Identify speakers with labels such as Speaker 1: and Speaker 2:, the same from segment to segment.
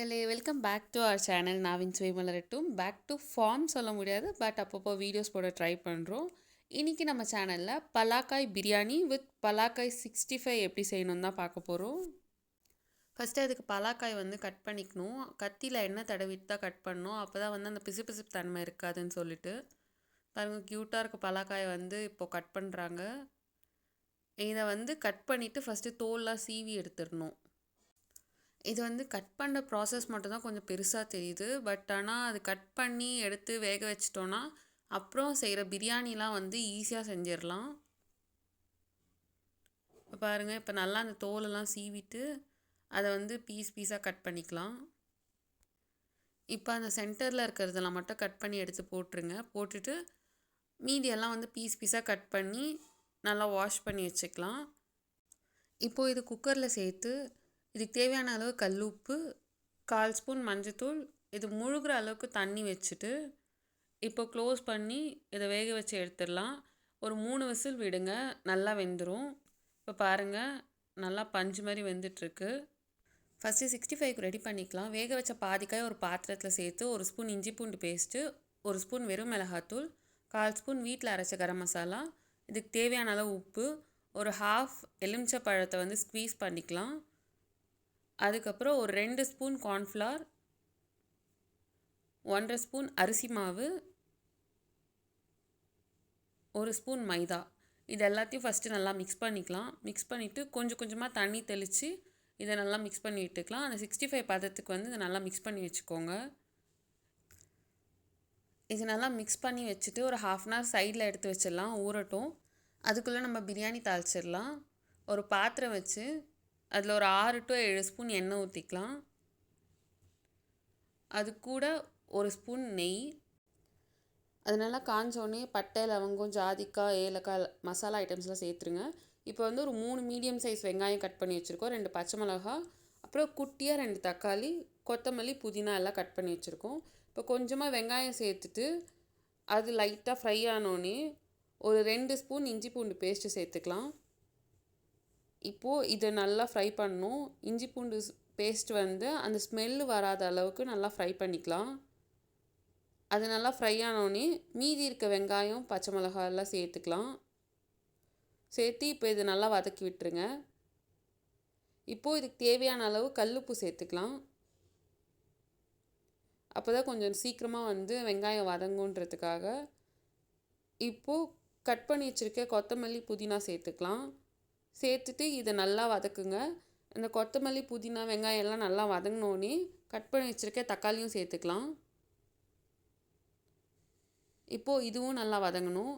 Speaker 1: மக்களே welcome back to our channel நாவின் சுயமலரட்டும் பேக் டு ஃபார்ம் சொல்ல முடியாது பட் அப்பப்போ வீடியோஸ் போட ட்ரை பண்ணுறோம் இன்றைக்கி நம்ம சேனலில் பலாக்காய் பிரியாணி வித் பலாக்காய் சிக்ஸ்டி ஃபைவ் எப்படி செய்யணும்னு தான் பார்க்க போகிறோம் ஃபஸ்ட்டு அதுக்கு பலாக்காய் வந்து கட் பண்ணிக்கணும். கத்தியில் எண்ணெய் தடவிட்டு தான் கட் பண்ணணும். அப்போ தான் வந்து அந்த பிசு பிசுப்பு தன்மை இருக்காதுன்னு சொல்லிட்டு. பாருங்கள் க்யூட்டாக இருக்க பலாக்காயை வந்து இப்போது கட் பண்ணுறாங்க இதை வந்து கட் பண்ணிவிட்டு ஃபஸ்ட்டு தோல்லாம் சீவி எடுத்துடணும். இது வந்து கட் பண்ணுற ப்ராசஸ் மட்டும்தான் கொஞ்சம் பெருசாக தெரியுது. பட் ஆனால் அது கட் பண்ணி எடுத்து வேக வச்சிட்டோன்னா அப்புறம் செய்கிற பிரியாணிலாம் வந்து ஈஸியாக செஞ்சிடலாம். இப்போ பாருங்கள் இப்போ நல்லா அந்த தோலெல்லாம் சீவிட்டு அதை வந்து பீஸ் பீஸாக கட் பண்ணிக்கலாம். இப்போ அந்த சென்டரில் இருக்கிறதெல்லாம் மட்டும் கட் பண்ணி எடுத்து போட்டுருங்க. போட்டுட்டு மீதியெல்லாம் வந்து பீஸ் பீஸாக கட் பண்ணி நல்லா வாஷ் பண்ணி வச்சுக்கலாம். இப்போது இது குக்கரில் சேர்த்து இதுக்கு தேவையான அளவு கல் உப்பு கால் ஸ்பூன் மஞ்சத்தூள் இது முழுகிற அளவுக்கு தண்ணி வச்சுட்டு இப்போ க்ளோஸ் பண்ணி இதை வேக வச்சு எடுத்துடலாம். ஒரு மூணு விசில் விடுங்க நல்லா வெந்துடும் இப்போ பாருங்கள் நல்லா பஞ்சு மாதிரி வெந்துட்டுருக்கு. ஃபஸ்ட்டு சிக்ஸ்டி ஃபைவ்க்கு ரெடி பண்ணிக்கலாம். வேக வச்ச பாதிக்காய் ஒரு பாத்திரத்தில் சேர்த்து ஒரு ஸ்பூன் இஞ்சி பூண்டு பேஸ்ட்டு ஒரு ஸ்பூன் வெறும் மிளகாத்தூள் கால் ஸ்பூன் வீட்டில் அரைச்ச கரம் மசாலா இதுக்கு தேவையான அளவு உப்பு ஒரு ஹாஃப் எலுமிச்சை பழத்தை வந்து ஸ்க்வீஸ் பண்ணிக்கலாம். அதுக்கப்புறம் ஒரு ரெண்டு ஸ்பூன் கார்ன்ஃப்ளவர் ஒன்றரை ஸ்பூன் அரிசி மாவு ஒரு ஸ்பூன் மைதா. இது எல்லாத்தையும் ஃபஸ்ட்டு நல்லா மிக்ஸ் பண்ணிக்கலாம். மிக்ஸ் பண்ணிவிட்டு கொஞ்சம் கொஞ்சமாக தண்ணி தெளித்து இதை நல்லா மிக்ஸ் பண்ணி விட்டுக்கலாம். அந்த சிக்ஸ்டி ஃபைவ் பதத்துக்கு வந்து இதை நல்லா மிக்ஸ் பண்ணி வச்சுக்கோங்க. இது நல்லா மிக்ஸ் பண்ணி வச்சுட்டு ஒரு ஹாஃப் அன் ஹவர் சைடில் எடுத்து வச்சிடலாம் ஊறட்டும். அதுக்குள்ளே நம்ம பிரியாணி தாளிச்சிடலாம். ஒரு பாத்திரம் வச்சு அதில் ஒரு ஆறு டு ஏழு ஸ்பூன் எண்ணெய் ஊற்றிக்கலாம். அது கூட ஒரு ஸ்பூன் நெய். அது நல்லா காஞ்சோடனே பட்டை லவங்கம் ஜாதிக்காய் ஏலக்காய் மசாலா ஐட்டம்ஸ்லாம் சேர்த்துருங்க. இப்போ வந்து ஒரு மூணு மீடியம் சைஸ் வெங்காயம் கட் பண்ணி வச்சுருக்கோம் ரெண்டு பச்சை மிளகா அப்புறம் குட்டியாக ரெண்டு தக்காளி கொத்தமல்லி புதினா எல்லாம் கட் பண்ணி வச்சுருக்கோம். இப்போ கொஞ்சமாக வெங்காயம் சேர்த்துட்டு அது லைட்டாக ஃப்ரை ஆனோடனே ஒரு ரெண்டு ஸ்பூன் இஞ்சி பூண்டு பேஸ்ட்டு சேர்த்துக்கலாம். இப்போது இதை நல்லா ஃப்ரை பண்ணணும். இஞ்சி பூண்டு பேஸ்ட் வந்து அந்த ஸ்மெல்லு வராத அளவுக்கு நல்லா ஃப்ரை பண்ணிக்கலாம். அது நல்லா ஃப்ரை ஆனோடனே மீதி இருக்க வெங்காயம் பச்சை மிளகாய் எல்லாம் சேர்த்துக்கலாம். சேர்த்து இப்போ இதை நல்லா வதக்கி விட்டுருங்க. இப்போது இதுக்கு தேவையான அளவு கல்லுப்பு சேர்த்துக்கலாம். அப்போ தான் கொஞ்சம் சீக்கிரமாக வந்து வெங்காயம் வதங்குன்றதுக்காக இப்போது கட் பண்ணி வச்சுருக்க கொத்தமல்லி புதினா சேர்த்துக்கலாம். சேர்த்துட்டு இதை நல்லா வதக்குங்க. இந்த கொத்தமல்லி புதினா வெங்காயம் எல்லாம் நல்லா வதங்கினோடனே கட் பண்ணி வச்சுருக்க தக்காளியும் சேர்த்துக்கலாம். இப்போது இதுவும் நல்லா வதங்கணும்.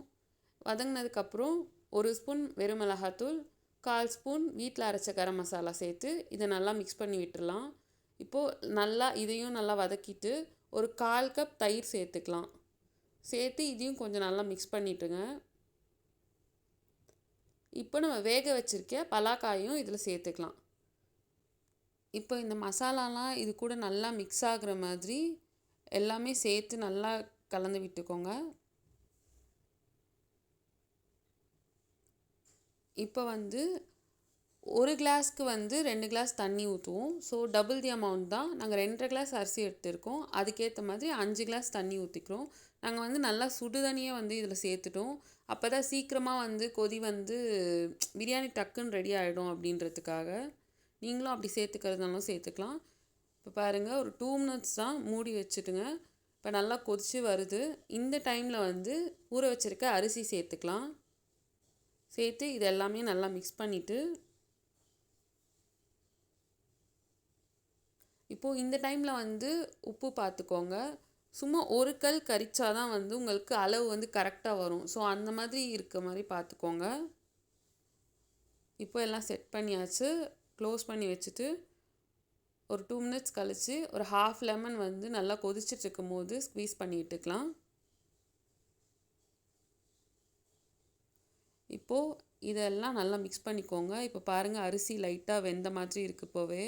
Speaker 1: வதங்கினதுக்கப்புறம் ஒரு ஸ்பூன் வெறும் மிளகாத்தூள் கால் ஸ்பூன் வீட்டில் அரைச்ச கரம் மசாலா சேர்த்து இதை நல்லா மிக்ஸ் பண்ணி விட்டுடலாம். இப்போது நல்லா இதையும் நல்லா வதக்கிட்டு ஒரு கால் கப் தயிர் சேர்த்துக்கலாம். சேர்த்து இதையும் கொஞ்சம் நல்லா மிக்ஸ் பண்ணிட்டுங்க. இப்போ நம்ம வேக வச்சுருக்க பலாக்காயும் இதில் சேர்த்துக்கலாம். இப்போ இந்த மசாலாலாம் இது கூட நல்லா மிக்ஸ் ஆகுற மாதிரி எல்லாமே சேர்த்து நல்லா கலந்து விட்டுக்கோங்க. இப்போ வந்து ஒரு கிளாஸ்க்கு வந்து ரெண்டு கிளாஸ் தண்ணி ஊற்றுவோம் ஸோ டபுள் தி அமௌண்ட் தான். நாங்கள் ரெண்டரை கிளாஸ் அரிசி எடுத்திருக்கோம். அதுக்கேற்ற மாதிரி அஞ்சு கிளாஸ் தண்ணி ஊற்றிக்கிறோம் நாங்கள் வந்து நல்லா சுடு தண்ணியை வந்து இதில் சேர்த்துட்டோம். அப்போ தான் சீக்கிரமாக வந்து கொதி வந்து பிரியாணி டக்குன்னு ரெடி ஆகிடும் அப்படின்றதுக்காக. நீங்களும் அப்படி சேர்த்துக்கிறதுனாலும் சேர்த்துக்கலாம். இப்போ பாருங்கள் ஒரு டூ மினிட்ஸ் தான் மூடி வச்சுட்டுங்க. இப்போ நல்லா கொதித்து வருது. இந்த டைமில் வந்து ஊற வச்சுருக்க அரிசி சேர்த்துக்கலாம். சேர்த்து இது எல்லாமே நல்லா மிக்ஸ் பண்ணிவிட்டு இப்போது இந்த டைமில் வந்து உப்பு பார்த்துக்கோங்க சும்மா ஒரு கல் கரிச்சா தான் வந்து உங்களுக்கு அளவு வந்து கரெக்டாக வரும். ஸோ அந்த மாதிரி இருக்க மாதிரி பார்த்துக்கோங்க இப்போ எல்லாம் செட் பண்ணியாச்சு. க்ளோஸ் பண்ணி வச்சுட்டு ஒரு டூ மினிட்ஸ் கழித்து ஒரு ஹாஃப் லெமன் வந்து நல்லா கொதிச்சுட்டு இருக்கும் போது ஸ்க்வீஸ் பண்ணிட்டுக்கலாம் இப்போது இதெல்லாம் நல்லா மிக்ஸ் பண்ணிக்கோங்க. இப்போ பாருங்கள் அரிசி லைட்டாக வெந்த மாதிரி இருக்குது இப்போவே.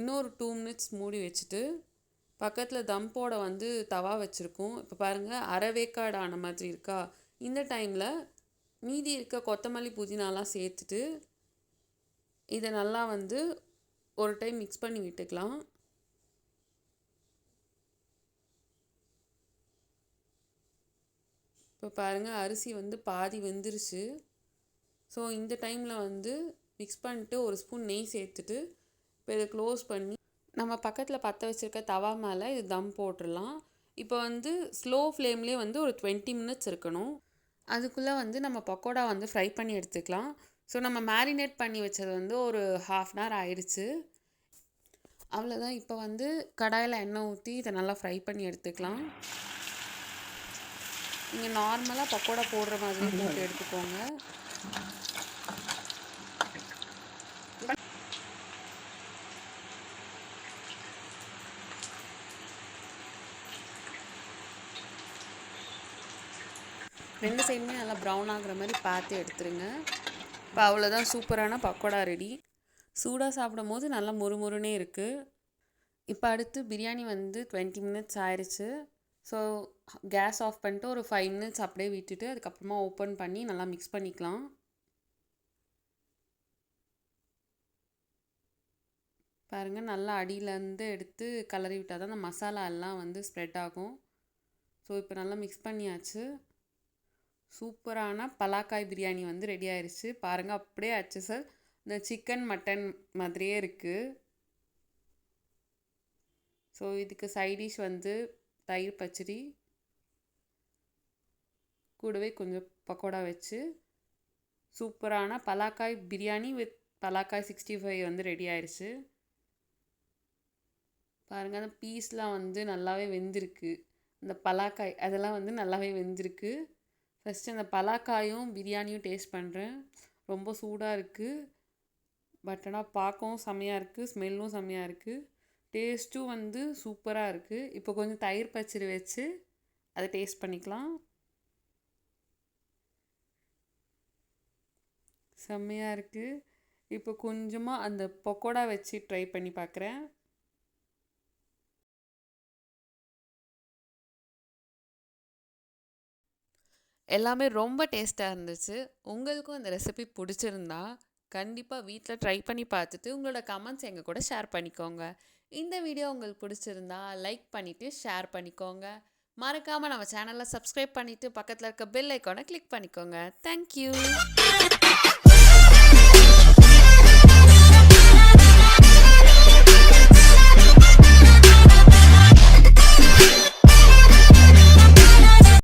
Speaker 1: இன்னொரு டூ மினிட்ஸ் மூடி வச்சுட்டு பக்கத்தில் தம்போட வந்து தவா வச்சுருக்கோம். இப்போ பாருங்கள் அரை வேக்காடு ஆன மாதிரி இருக்கா? இந்த டைமில் மீதி இருக்க கொத்தமல்லி புதினாலாம் சேர்த்துட்டு இதை நல்லா வந்து ஒரு டைம் மிக்ஸ் பண்ணி விட்டுக்கலாம். இப்போ பாருங்கள் அரிசி வந்து பாதி வெந்துருச்சு. ஸோ இந்த டைமில் வந்து மிக்ஸ் பண்ணிட்டு ஒரு ஸ்பூன் நெய் சேர்த்துட்டு இப்போ இதை க்ளோஸ் பண்ணி நம்ம பக்கத்தில் பற்ற வச்சுருக்க தவா மேலே இது தம் போட்டுடலாம். இப்போ வந்து ஸ்லோ ஃப்ளேம்லேயே வந்து ஒரு டுவெண்ட்டி மினிட்ஸ் இருக்கணும். அதுக்குள்ளே வந்து நம்ம பக்கோடா வந்து ஃப்ரை பண்ணி எடுத்துக்கலாம். ஸோ நம்ம மேரினேட் பண்ணி வச்சது வந்து ஒரு ஹாஃப் அன் ஹவர் ஆயிடுச்சு. அவ்வளோதான் இப்போ வந்து கடாயில் எண்ணெய் ஊற்றி இதை நல்லா ஃப்ரை பண்ணி எடுத்துக்கலாம். நீங்கள் நார்மலாக பக்கோடா போடுற மாதிரி போட்டு எடுத்துக்கோங்க. ரெண்டு சைடுமே நல்லா ப்ரௌன் ஆகிற மாதிரி பார்த்து எடுத்துருங்க. இப்போ அவ்வளோதான் சூப்பரான பக்கோடா ரெடி சூடாக சாப்பிடும் போது நல்லா முறுமுறுனே இருக்குது இப்போ அடுத்து பிரியாணி வந்து டுவெண்ட்டி மினிட்ஸ் ஆயிடுச்சு ஸோ கேஸ் ஆஃப் பண்ணிட்டு ஒரு ஃபைவ் மினிட்ஸ் அப்படியே விட்டுட்டு அதுக்கப்புறமா ஓப்பன் பண்ணி நல்லா மிக்ஸ் பண்ணிக்கலாம். பாருங்கள் நல்லா அடியிலேருந்து எடுத்து கலரி விட்டால் தான் அந்த மசாலா எல்லாம் வந்து ஸ்ப்ரெட் ஆகும். ஸோ இப்போ நல்லா மிக்ஸ் பண்ணியாச்சு. சூப்பரான பலாக்காய் பிரியாணி வந்து ரெடி ஆயிடுச்சு பாருங்கள் அப்படியே ஆச்சு சார் இந்த சிக்கன் மட்டன் மாதிரியே இருக்குது ஸோ இதுக்கு சைடிஷ் வந்து தயிர் பச்சடி கூடவே கொஞ்சம் பக்கோடா வச்சு சூப்பரான பலாக்காய் பிரியாணி வித் பலாக்காய் சிக்ஸ்டி ஃபைவ் வந்து ரெடி ஆயிடுச்சு பாருங்கள் அந்த பீஸ்லாம் வந்து நல்லாவே வெந்திருக்கு. இந்த பலாக்காய் அதெல்லாம் வந்து நல்லாவே வெந்திருக்கு. ஃபஸ்ட்டு அந்த பலாக்காயும் பிரியாணியும் டேஸ்ட் பண்ணுறேன் ரொம்ப சூடாக இருக்குது பட் ஆனால் பார்க்கவும் செம்மையாக இருக்குது ஸ்மெல்லும் செம்மையாக இருக்குது டேஸ்ட்டும் வந்து சூப்பராக இருக்குது இப்போ கொஞ்சம் தயிர் பச்சடி வச்சு அதை டேஸ்ட் பண்ணிக்கலாம். செம்மையாக இருக்குது இப்போ கொஞ்சமாக அந்த பக்கோடா வச்சு ட்ரை பண்ணி பார்க்குறேன். எல்லாமே ரொம்ப டேஸ்ட்டாக இருந்துச்சு. உங்களுக்கும் இந்த ரெசிபி பிடிச்சிருந்தா கண்டிப்பாக வீட்டில் ட்ரை பண்ணி பார்த்துட்டு உங்களோட கமெண்ட்ஸ் எங்கள் கூட ஷேர் பண்ணிக்கோங்க. இந்த வீடியோ உங்களுக்கு பிடிச்சிருந்தா லைக் பண்ணிவிட்டு ஷேர் பண்ணிக்கோங்க. மறக்காமல் நம்ம சேனலை சப்ஸ்கிரைப் பண்ணிவிட்டு பக்கத்தில் இருக்க பெல் ஐக்கானை கிளிக் பண்ணிக்கோங்க. தேங்க்யூ.